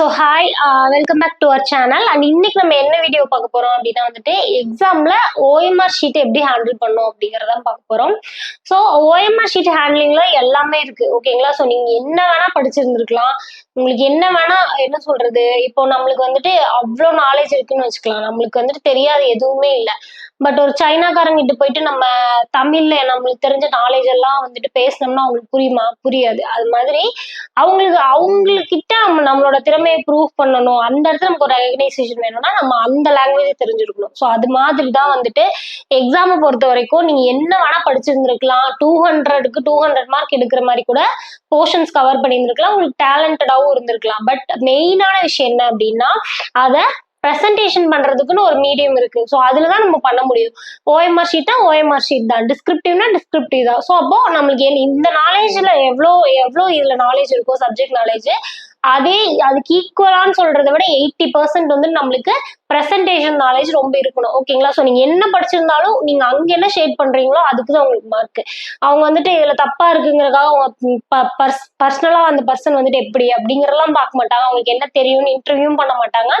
So hi welcome back to our channel and இன்னைக்கு நம்ம என்ன வீடியோ பார்க்க போறோம் அப்படின்னா வந்துட்டு எக்ஸாம்ல ஓஎம்ஆர் ஷீட் எப்படி ஹேண்டில் பண்ணும் அப்படிங்கறத பார்க்க போறோம். ஸோ ஓஎம்ஆர் ஷீட் ஹேண்ட்லிங்ல எல்லாமே இருக்கு ஓகேங்களா ஸோ நீங்க என்ன வேணா படிச்சிருந்திருக்கலாம். உங்களுக்கு என்ன வேணா என்ன சொல்றது? இப்போ நம்மளுக்கு வந்துட்டு அவ்வளோ நாலேஜ் இருக்குன்னு வச்சுக்கலாம். நம்மளுக்கு வந்துட்டு தெரியாது எதுவுமே இல்லை. பட் ஒரு சைனாக்காரங்கிட்ட போயிட்டு நம்ம தமிழ்ல நம்மளுக்கு தெரிஞ்ச நாலேஜ் எல்லாம் வந்துட்டு பேசினோம்னா அவங்களுக்கு புரியுமா? புரியாது. அது மாதிரி அவங்களுக்கு அவங்கக்கிட்ட நம்ம நம்மளோட திறமையை ப்ரூவ் பண்ணணும். அந்த இடத்துல நமக்கு ஒரு ரெகனைசேஷன் வேணும்னா நம்ம அந்த லாங்குவேஜ் தெரிஞ்சிருக்கணும். ஸோ அது மாதிரி தான் வந்துட்டு எக்ஸாமை பொறுத்த வரைக்கும் நீங்க என்ன வேணா படிச்சிருந்துருக்கலாம். டூ ஹண்ட்ரடுக்கு டூ ஹண்ட்ரட் மார்க் எடுக்கிற மாதிரி கூட போர்ஷன்ஸ் கவர் பண்ணியிருந்துருக்கலாம். உங்களுக்கு டேலண்டடாகவும் இருந்திருக்கலாம். பட் மெயினான விஷயம் என்ன அப்படின்னா அதை ப்ரெசன்டேஷன் பண்றதுக்குன்னு ஒரு மீடியம் இருக்கு. ஸோ அதுல தான் நம்ம பண்ண முடியும். ஓஎம்ஆர் ஷீட்டா ஓஎம்ஆர் ஷீட் தான் டிஸ்கிரிப்டிவ்னா டிஸ்கிரிப்டிவ் தான். ஸோ அப்போ நம்மளுக்கு இந்த நாலேஜ்ல எவ்வளோ எவ்வளோ இதுல நாலேஜ் இருக்கோ சப்ஜெக்ட் நாலேஜ் அதே அதுக்கு ஈக்குவலான்னு சொல்றதை விட எயிட்டி பர்சன்ட் வந்து நம்மளுக்கு ப்ரெசன்டேஷன் நாலேஜ் ரொம்ப இருக்கணும். ஓகேங்களா ஸோ நீங்கள் என்ன படிச்சிருந்தாலும் நீங்கள் அங்கே என்ன ஷேட் பண்ணுறீங்களோ அதுக்கு தான் உங்களுக்கு மார்க் அவங்க வந்துட்டு இதில் தப்பாக இருக்குங்கிறதுக்காக அவங்க பர்ஸ் பர்சனலாக அந்த பர்சன் வந்துட்டு எப்படி அப்படிங்கிறலாம் பார்க்க மாட்டாங்க. அவங்களுக்கு என்ன தெரியும்னு இன்டர்வியூவும் பண்ண மாட்டாங்க.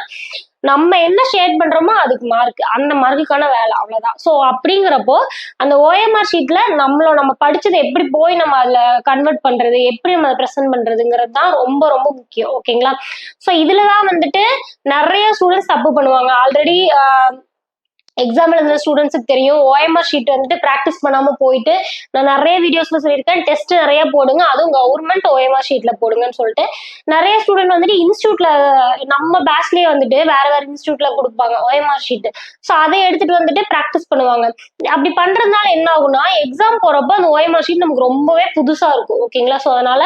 நம்ம என்ன ஷேட் பண்றோமோ அதுக்கு மார்க் அந்த மார்க்குக்கான வேலை அவ்வளவுதான். ஸோ அப்படிங்கிறப்போ அந்த ஓஎம்ஆர் ஷீட்ல நம்மளோட நம்ம படிச்சதை எப்படி போய் நம்ம அதுல கன்வெர்ட் பண்றது எப்படி நம்ம ப்ரெசென்ட் பண்றதுங்கிறது தான் ரொம்ப ரொம்ப முக்கியம். ஓகேங்களா ஸோ இதுல தான் வந்துட்டு நிறைய ஸ்டூடெண்ட்ஸ் தப்பு பண்ணுவாங்க. ஆல்ரெடி எக்ஸாம்ல இருந்த ஸ்டூடெண்ட்ஸுக்கு தெரியும். ஓஎம்ஆர் ஷீட் வந்துட்டு ப்ராக்டிஸ் பண்ணாம போயிட்டு நான் நிறைய வீடியோஸ்ல சொல்லியிருக்கேன். டெஸ்ட் நிறைய போடுங்க. அதுவும் கவர்மெண்ட் ஓஎம்ஆர் ஷீட்ல போடுங்கன்னு சொல்லிட்டு நிறைய ஸ்டூடெண்ட் வந்துட்டு இன்ஸ்டியூட்ல நம்ம பேட்ச்லயே வந்துட்டு வேற வேற இன்ஸ்டியூட்ல கொடுப்பாங்க ஓஎம்ஆர் ஷீட் ஸோ அதை எடுத்துட்டு வந்துட்டு ப்ராக்டிஸ் பண்ணுவாங்க. அப்படி பண்றதுனால என்ன ஆகும்னா எக்ஸாம் போறப்ப அந்த ஓஎம்ஆர் ஷீட் நமக்கு ரொம்பவே புதுசா இருக்கும். ஓகேங்களா ஸோ அதனால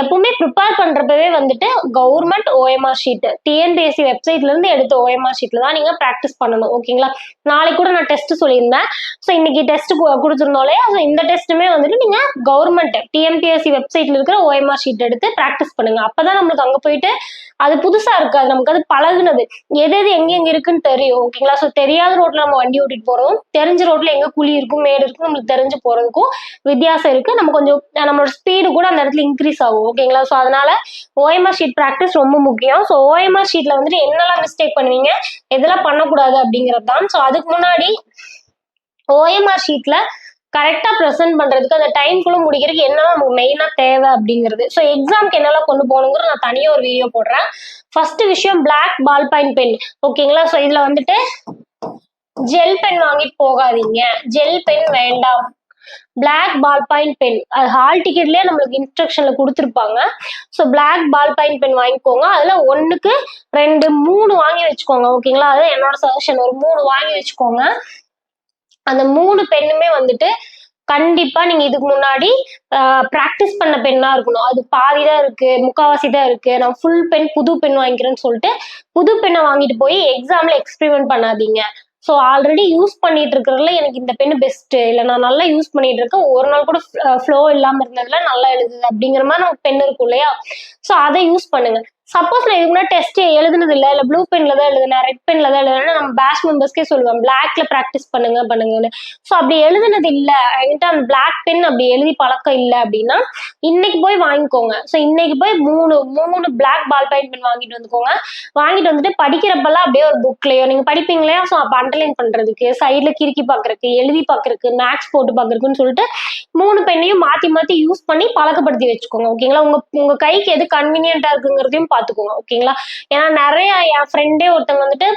எப்பவுமே ப்ரிப்பேர் பண்றப்பவே வந்துட்டு கவர்மெண்ட் ஓஎம்ஆர் ஷீட் டிஎன்பிஎஸ்சி வெப்சைட்ல இருந்து எடுத்த ஓஎம்ஆர் ஷீட்ல தான் நீங்க ப்ராக்டிஸ் பண்ணணும். ஓகேங்களா நாளைக்கு கூட நான் டெஸ்ட் சொல்லியிருந்தேன். ஸோ இன்னைக்கு டெஸ்ட் கொடுத்துருந்தோம் இல்லையா ஸோ இந்த டெஸ்ட்டுமே வந்துட்டு நீங்க கவர்மெண்ட் டிஎம்டிஎஸ்சி வெப்சைட்ல இருக்கிற ஓஎம்ஆர் ஷீட் எடுத்து ப்ராக்டிஸ் பண்ணுங்க. அப்பதான் நம்மளுக்கு அங்க போயிட்டு அது புதுசா இருக்காது. நமக்கு அது பழகுனது. எது எது எங்க எங்க இருக்குன்னு தெரியும். ஓகேங்களா ஸோ தெரியாத ரோட்ல நம்ம வண்டி ஓட்டிட்டு போறோம். தெரிஞ்ச ரோட்ல எங்க குழி இருக்கும் மேடு இருக்கும் நம்மளுக்கு தெரிஞ்சு போறதுக்கும் வித்தியாசம் இருக்கு. நம்ம கொஞ்சம் நம்மளோட ஸ்பீடு கூட அந்த இடத்துல இன்க்ரீஸ் ஆகும். ஓகேங்களா ஸோ அதனால ஓஎம்ஆர் ஷீட் ப்ராக்டிஸ் ரொம்ப முக்கியம். ஸோ ஓஎம்ஆர் ஷீட்ல வந்துட்டு என்னெல்லாம் மிஸ்டேக் பண்ணுவீங்க எதெல்லாம் பண்ணக்கூடாது அப்படிங்கிறது தான் ஸோ அதுக்கு முன்னாடி ஓஎம்ஆர் ஷீட்ல கரெக்டா ப்ரெசென்ட் பண்றதுக்கு அந்த டைம்குள்ள முடிக்கிறதுக்கு என்னெல்லாம் நமக்கு மெயினா தேவை அப்படிங்கிறது. ஸோ எக்ஸாம்க்கு என்னெல்லாம் கொண்டு போகணுங்கிற நான் தனியாக ஒரு வீடியோ போடுறேன். ஃபர்ஸ்ட் விஷயம் பிளாக் பால் பாயிண்ட் பென் ஓகேங்களா ஸோ இதுல வந்துட்டு ஜெல் பென் வாங்கிட்டு போகாதீங்க. ஜெல் பென் வேண்டாம். பிளாக் பால் பாயிண்ட் பென் அது ஹால் டிக்கெட்லயே நம்மளுக்கு இன்ஸ்ட்ரக்ஷன்ல கொடுத்துருப்பாங்க. So black ball point pen வாங்கிக்கோங்க. அதில் ஒன்றுக்கு ரெண்டு மூணு வாங்கி வச்சுக்கோங்க. ஓகேங்களா அது என்னோட சஜஷன் ஒரு மூணு வாங்கி வச்சுக்கோங்க. அந்த மூணு பெண்ணுமே வந்துட்டு கண்டிப்பா நீங்க இதுக்கு முன்னாடி ப்ராக்டிஸ் பண்ண பெண்ணா இருக்கணும். அது பாதி தான் இருக்கு முக்காவாசி தான் இருக்கு. நான் ஃபுல் பென் புது பென் வாங்கிக்கிறேன்னு சொல்லிட்டு புது பெண்ணை வாங்கிட்டு போய் எக்ஸாம்ல எக்ஸ்பெரிமெண்ட் பண்ணாதீங்க. ஸோ ஆல்ரெடி யூஸ் பண்ணிட்டு இருக்கிறதுல எனக்கு இந்த பென் பெஸ்ட் இல்லை நான் நல்லா யூஸ் பண்ணிட்டு இருக்கேன் ஒரு நாள் கூட ஃப்ளோ இல்லாம இருந்ததுல நல்லா எழுதுது அப்படிங்கிற மாதிரி நமக்கு பென் இருக்கும் இல்லையா? ஸோ அதை யூஸ் பண்ணுங்க. சப்போஸ் நான் இதுக்கு முன்னாடி டெஸ்ட் எழுதுனது இல்லை இல்லை ப்ளூ பென்ல தான் எழுதுனேன் ரெட் பென்ல தான் எழுதுனா நம்ம பேட்ச் மெம்பர்ஸ்க்கே சொல்லுவேன் பிளாக்ல ப்ராக்டிஸ் பண்ணுங்க பண்ணுங்கன்னு. ஸோ அப்படி எழுதுனது இல்லை. என்கிட்ட அந்த பிளாக் பென் அப்படி எழுதி பழக்கம் இல்லை அப்படின்னா இன்னைக்கு போய் வாங்கிக்கோங்க. ஸோ இன்னைக்கு போய் மூணு மூணு பிளாக் பால் பாயிண்ட் பென் வாங்கிட்டு வந்துக்கோங்க. வாங்கிட்டு வந்துட்டு படிக்கிறப்பெல்லாம் அப்படியே ஒரு புக்லையோ நீங்க படிப்பீங்களே ஸோ அப்போ அண்டர்லைன் பண்றதுக்கு சைட்ல கிறுக்கி பார்க்கறதுக்கு எழுதி பார்க்கறதுக்கு மேக்ஸ் போட்டு பார்க்கறதுக்குன்னு சொல்லிட்டு மூணு பெண்ணையும் மாத்தி மாத்தி யூஸ் பண்ணி பழக்கப்படுத்தி வச்சுக்கோங்க ஓகேங்களா உங்க உங்க கைக்கு எது கன்வீனியண்ட்டாக இருக்குங்கிறதையும் பாத்துக்கோங்க ஓகேங்களா ஏன்னா நிறைய என் ஃப்ரெண்டே ஒருத்தவங்க வந்துட்டு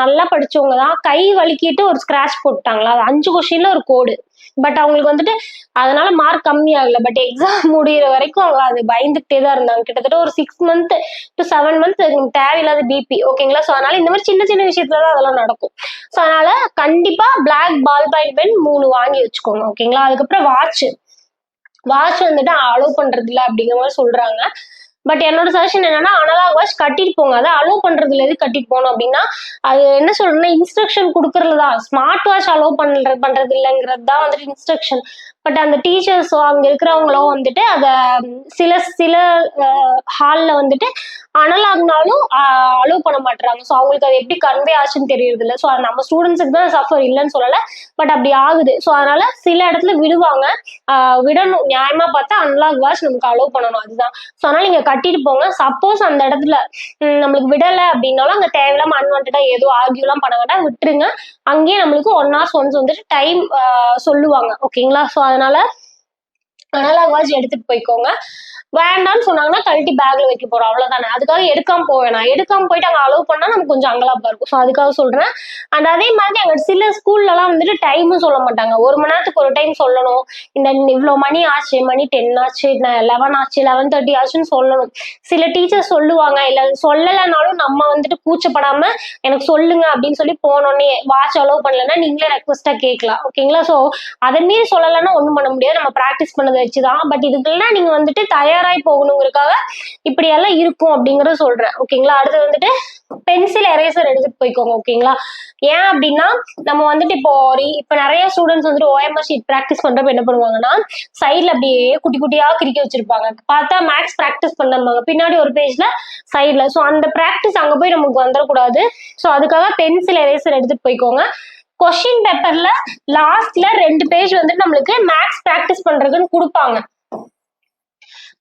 நல்லா படிச்சவங்க தான். கை வலிக்கிட்டு ஒரு ஸ்கிராச் போட்டாங்களா அது அஞ்சு கொஸ்டின்ல ஒரு கோடு பட் அவங்களுக்கு வந்துட்டு அதனால மார்க் கம்மி ஆகல. பட் எக்ஸாம் முடியிற வரைக்கும் அவங்க அது பயந்துகிட்டே தான் இருந்தாங்க. கிட்டத்தட்ட ஒரு six month to seven month தேவையில்லாத பிபி ஓகேங்களா ஸோ அதனால இந்த மாதிரி சின்ன சின்ன விஷயத்துல தான் அதெல்லாம் நடக்கும். ஸோ அதனால கண்டிப்பா பிளாக் பால் பாயிண்ட் பென் மூணு வாங்கி வச்சுக்கோங்க ஓகேங்களா அதுக்கப்புறம் வாட்ச் வாட்ச் வந்துட்டு அலோவ் பண்றது இல்லை அப்படிங்கிற மாதிரி சொல்றாங்க. பட் என்னோட சஜஷன் என்னன்னா அனலாக் வாட்ச் கட்டிட்டு போங்க. அதை அலோவ் பண்றதுல எது கட்டிட்டு போகணும் அப்படின்னா அது என்ன சொல்றேன்னா இன்ஸ்ட்ரக்ஷன் கொடுக்கறதுல தான் ஸ்மார்ட் வாட்ச் அலோவ் பண்ற பண்றது இல்லைங்கிறது தான் வந்துட்டு இன்ஸ்ட்ரக்ஷன் பட் அந்த டீச்சர்ஸோ அங்க இருக்கிறவங்களோ வந்துட்டு அதை சில சில ஹால்ல வந்துட்டு அனலாக்னாலும் அலோவ் பண்ண மாட்டுறாங்க ஸோ அவங்களுக்கு அது எப்படி கன்வே ஆச்சுன்னு தெரியறது இல்லை ஸோ அது நம்ம ஸ்டூடெண்ட்ஸுக்கு தான் சஃபர் இல்லைன்னு சொல்லலை. பட் அப்படி ஆகுது. ஸோ அதனால சில இடத்துல விடுவாங்க. விடணும். நியாயமா பார்த்தா அன்லாக் வாட்ச் நமக்கு அலோவ் பண்ணணும். அதுதான். ஸோ அதனால நீங்க கட்டிட்டு போங்க. சப்போஸ் அந்த இடத்துல நம்மளுக்கு விடலை அப்படின்னாலும் அங்கே தேவையில்லாம அன்வான்டா ஏதோ ஆர்கியூலாம் பண்ண வேண்டாம். விட்டுருங்க. அங்கேயே நம்மளுக்கு ஒன் ஹவர்ஸ் ஒன்ஸ் வந்துட்டு டைம் சொல்லுவாங்க. ஓகேங்களா ஸோ அதனால அனலாக் வாட்ச் எடுத்துட்டு போய்க்கோங்க. வேண்டாம்னு சொன்னாங்கன்னா கழட்டி பேக்ல வைக்க போறோம். அவ்வளவுதானே. அதுக்காக எடுக்காம போவேணா எடுக்காம போயிட்டு அங்க அலோவ் பண்ணா நமக்கு கொஞ்சம் அங்கலாப்பா இருக்கும். ஸோ அதுக்காக சொல்றேன். அண்ட் அதே மாதிரி அங்க சில ஸ்கூல்ல எல்லாம் வந்துட்டு டைமும் சொல்ல மாட்டாங்க. ஒரு மணி நேரத்துக்கு ஒரு டைம் சொல்லணும். இந்த இவ்வளோ மணி ஆச்சு மணி டென் ஆச்சு லெவன் ஆச்சு லெவன் தேர்ட்டி ஆச்சுன்னு சொல்லணும். சில டீச்சர்ஸ் சொல்லுவாங்க இல்ல சொல்லலைனாலும் நம்ம வந்துட்டு கூச்சப்படாம எனக்கு சொல்லுங்க அப்படின்னு சொல்லி போனோடனே வாட்ச் அலோவ் பண்ணலன்னா நீங்களே ரெக்வஸ்டா கேட்கலாம். ஓகேங்களா ஸோ அதை மீறி சொல்லலைன்னா ஒன்றும் பண்ண முடியாது. நம்ம ப்ராக்டிஸ் பண்ணதை வச்சுதான். பட் இதுக்கெல்லாம் நீங்க வந்துட்டு தயார் தயாராகி போகணுங்கிறதுக்காக இப்படி எல்லாம் இருக்கும் அப்படிங்கறத சொல்றேன். ஓகேங்களா? அடுத்து வந்துட்டு பென்சில் எரேசர் எடுத்துட்டு போய்க்கோங்க ஓகேங்களா? ஏன் அப்படின்னா நம்ம வந்துட்டு இப்போ ஒரு இப்போ நிறைய ஸ்டூடெண்ட்ஸ் வந்துட்டு ஓஎம்ஆர் ஷீட் ப்ராக்டிஸ் பண்றப்ப என்ன பண்ணுவாங்கன்னா சைட்ல அப்படியே குட்டி குட்டியா கிறுக்கி வச்சிருப்பாங்க. பார்த்தா மேக்ஸ் ப்ராக்டிஸ் பண்ணம்பாங்க. பின்னாடி ஒரு பேஜ்ல சைட்ல ஸோ அந்த ப்ராக்டிஸ் அங்க போய் நமக்கு வந்துடக்கூடாது. ஸோ அதுக்காக பென்சில் எரேசர் எடுத்துட்டு போய்க்கோங்க. கொஷின் பேப்பர்ல லாஸ்ட்ல ரெண்டு பேஜ் வந்துட்டு நம்மளுக்கு மேக்ஸ் ப்ராக்டிஸ் பண்றதுன்னு கொடுப்பாங்க.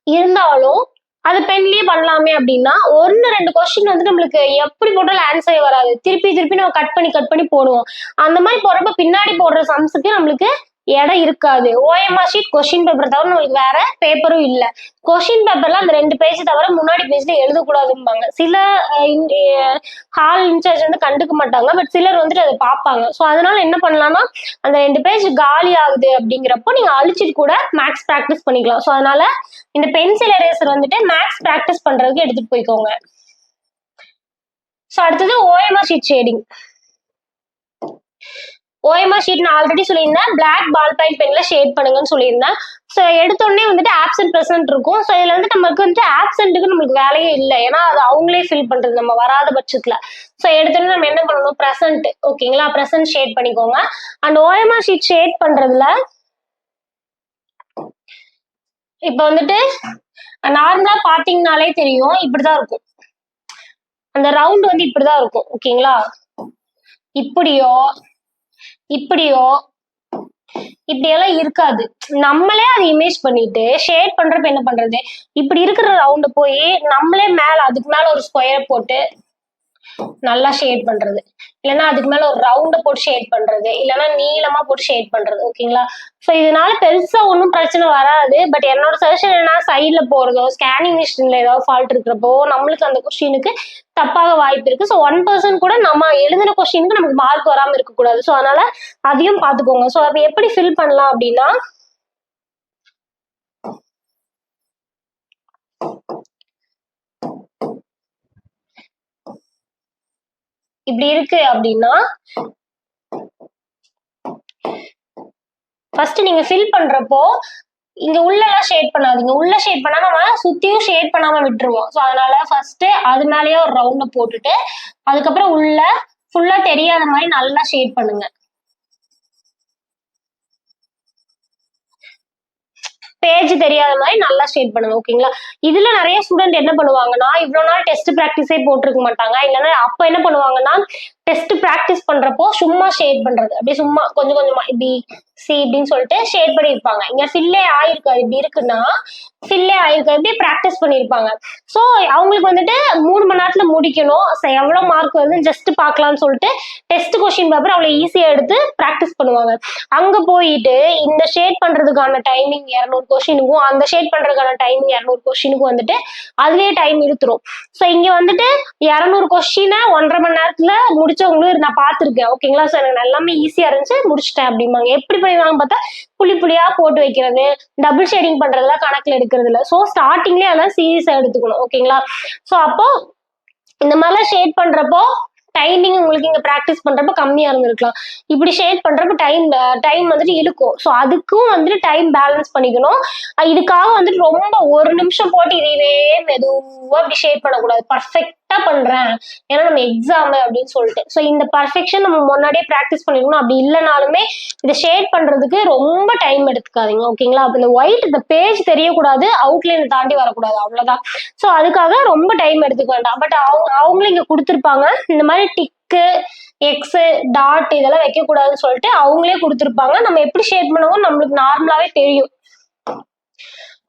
இருந்தாலும் அது பென்லயே பண்ணலாமே அப்படின்னா ஒன்னு ரெண்டு கொஸ்டின் வந்து நம்மளுக்கு எப்படி போட்டாலும் ஆன்சர் வராது. திருப்பி திருப்பி நம்ம கட் பண்ணி கட் பண்ணி போடுவோம். அந்த மாதிரி போடுறப்ப பின்னாடி போடுற சம்ஸுக்கு நம்மளுக்கு இடம் இருக்காது. ஓஎம்ஆர் ஷீட் கொஸ்டின் பேப்பர் தவிர நம்மளுக்கு வேற பேப்பரும் இல்லை. கொஸ்டின் பேப்பர்ல அந்த ரெண்டு பேஜ் தவிர முன்னாடி பேஜ்ல எழுதக்கூடாதும்பாங்க. சில ஹால் இன்சார்ஜ் வந்து கண்டுக்க மாட்டாங்க. பட் சிலர் வந்துட்டு அதை பார்ப்பாங்க. ஸோ அதனால என்ன பண்ணலாம்னா அந்த ரெண்டு பேஜ் காலி ஆகுது அப்படிங்கிறப்போ நீங்க அழிச்சிட்டு கூட மேக்ஸ் ப்ராக்டிஸ் பண்ணிக்கலாம். ஸோ அதனால இந்த பென்சில் எரேசர் வந்துட்டு மேக்ஸ் ப்ராக்டிஸ் பண்றதுக்கு எடுத்துட்டு போய்க்கோங்க. ஸோ அடுத்தது OMR sheet shading OMR sheet நான் ஆல்ரெடி சொல்லியிருந்தேன். பிளாக் பால் பாயிண்ட் பென்ல ஷேட் பண்ணுங்கன்னு சொல்லியிருந்தேன். ஸோ எடுத்தோடனே வந்துட்டு ஆப்சன்ட் ப்ரெசென்ட் இருக்கும். ஸோ இதில் வந்து நமக்கு வந்துட்டு ஆப்சென்ட்டுக்கு நம்மளுக்கு வேலையே இல்லை. ஏன்னா அது அவங்களே ஃபில் பண்ணுறது நம்ம வராத பட்சத்தில். ஸோ எடுத்தோடனே நம்ம என்ன பண்ணணும்? ப்ரெசன்ட் ஓகேங்களா ப்ரெசன்ட் ஷேட் பண்ணிக்கோங்க. அண்ட் ஓஎம்ஆர் ஷீட் ஷேட் பண்ணுறதுல இப்போ வந்துட்டு நார்மலா பாத்தீங்கனாலே தெரியும். இப்படிதான் இருக்கும். அந்த ரவுண்ட் வந்து இப்படிதான் இருக்கும். ஓகேங்களா இப்படியோ இப்படியோ இப்படியெல்லாம் இருக்காது. நம்மளே அதை இமேஜ் பண்ணிட்டு ஷேட் பண்றப்ப என்ன பண்றது? இப்படி இருக்கிற ரவுண்ட போய் நம்மளே மேல அதுக்கு மேல ஒரு ஸ்கொயர் போட்டு நல்லா ஷேட் பண்றது. இல்லைன்னா அதுக்கு மேல ஒரு ரவுண்ட போட்டு ஷேட் பண்றது. இல்லைன்னா நீளமா போட்டு ஷேட் பண்றது. ஓகேங்களா ஸோ இதனால பெருசா ஒன்றும் பிரச்சனை வராது. பட் என்னோட சஜஷன் என்ன சைட்ல போறதோ ஸ்கேனிங் மிஷின்ல ஏதாவது ஃபால்ட் இருக்கிறப்போ நம்மளுக்கு அந்த கொஸ்டினுக்கு தப்பாக வாய்ப்பு இருக்கு. ஸோ ஒன் பர்சன்ட் கூட நம்ம எழுதின கொஸ்டினுக்கு நமக்கு மார்க் வராமல் இருக்கக்கூடாது. ஸோ அதனால அதையும் பார்த்துக்கோங்க. ஸோ அப்போ எப்படி ஃபில் பண்ணலாம் அப்படின்னா இப்படி இருக்கு அப்படின்னா ஃபர்ஸ்ட் நீங்க ஃபில் பண்றப்போ இங்க உள்ளெல்லாம் ஷேட் பண்ணாதீங்க. உள்ள ஷேட் பண்ணா நம்ம சுத்தியும் ஷேட் பண்ணாம விட்டுருவோம். ஸோ அதனால ஃபர்ஸ்ட் அது மேலேயே ஒரு ரவுண்ட போட்டுட்டு அதுக்கப்புறம் உள்ள ஃபுல்லா தெரியாத மாதிரி நல்லா ஷேட் பண்ணுங்க. பேஜ் தெரியாத மாதிரி நல்லா ஸ்டேட் பண்ணுங்க ஓகேங்களா? இதுல நிறைய ஸ்டூடெண்ட் என்ன பண்ணுவாங்கன்னா இவ்வளவு நாள் டெஸ்ட் ப்ராக்டிஸே போட்டிருக்க மாட்டாங்க. இல்லைன்னா அப்ப என்ன பண்ணுவாங்கன்னா டெஸ்ட் ப்ராக்டிஸ் பண்றப்போ சும்மா ஷேட் பண்றது. அப்படியே சும்மா கொஞ்சம் கொஞ்சமா இப்படி சி இப்படின்னு சொல்லிட்டு ஷேட் பண்ணியிருப்பாங்க இங்க ஃபில்லே ஆயிருக்காது இப்படி இருக்குன்னா ஃபில்லே ஆயிருக்காது இப்படி ப்ராக்டிஸ் பண்ணியிருப்பாங்க. ஸோ அவங்களுக்கு வந்துட்டு மூணு மணி நேரத்துல முடிக்கணும். எவ்வளவு மார்க் வந்து ஜஸ்ட் பார்க்கலாம்னு சொல்லிட்டு டெஸ்ட் கொஸ்டின் பேப்பர் அவ்வளவு ஈஸியா எடுத்து ப்ராக்டிஸ் பண்ணுவாங்க. அங்க போயிட்டு இந்த ஷேட் பண்றதுக்கான டைமிங் இரநூறு கொஸ்டினுக்கும் அந்த ஷேட் பண்றதுக்கான டைமிங் இரநூறு கொஸ்டினுக்கும் வந்துட்டு அதுலயே டைம் இழுத்துரும். ஸோ இங்க வந்துட்டு இரநூறு கொஸ்டினை ஒன்றரை மணி நேரத்துல முடிச்சவங்களும் நான் பார்த்துருக்கேன். ஓகேங்களா? ஸோ எனக்கு எல்லாமே ஈஸியா இருந்துச்சு. முடிச்சிட்டேன் அப்படிம்பாங்க. எப்படி பண்ணுவாங்கன்னு பார்த்தா புள்ளி புள்ளியா போட்டு வைக்கிறது டபுள் ஷேடிங் பண்றதுலாம் கணக்குல எடுக்கிறது இல்லை. ஸோ ஸ்டார்டிங்லேயே அதெல்லாம் சீரியஸா எடுத்துக்கணும். ஓகேங்களா? ஸோ அப்போ இந்த மாதிரிலாம் ஷேட் பண்றப்போ டைமிங் உங்களுக்கு இங்க ப்ராக்டிஸ் பண்றப்ப கம்மியா இருந்திருக்கலாம். இப்படி ஷேட் பண்றப்ப டைம் டைம் வந்துட்டு இழுக்கும். ஸோ அதுக்கும் வந்துட்டு டைம் பேலன்ஸ் பண்ணிக்கணும். இதுக்காக வந்துட்டு ரொம்ப ஒரு நிமிஷம் போட்டு இதையவே மெதுவா இப்படி ஷேட் பண்ணக்கூடாது. பர்ஃபெக்ட் பர்ஃபெக்டா பண்றேன். ஏன்னா நம்ம எக்ஸாம் அப்படின்னு சொல்லிட்டு. ஸோ இந்த பர்ஃபெக்ஷன் நம்ம முன்னாடியே ப்ராக்டிஸ் பண்ணிருக்கணும் அப்படி இல்லைனாலுமே இதை ஷேட் பண்றதுக்கு ரொம்ப டைம் எடுத்துக்காதீங்க. ஓகேங்களா அப்போ இந்த ஒயிட் இந்த பேஜ் தெரியக்கூடாது. அவுட்லைனை தாண்டி வரக்கூடாது. அவ்வளோதான் ஸோ அதுக்காக ரொம்ப டைம் எடுத்துக்க வேண்டாம். பட் அவங்க அவங்களும் இங்கே கொடுத்துருப்பாங்க. இந்த மாதிரி டிக்கு எக்ஸு டாட் இதெல்லாம் வைக்கக்கூடாதுன்னு சொல்லிட்டு அவங்களே கொடுத்துருப்பாங்க. நம்ம எப்படி ஷேட் பண்ணுவோம் நம்மளுக்கு நார்மலாவே தெரியும்.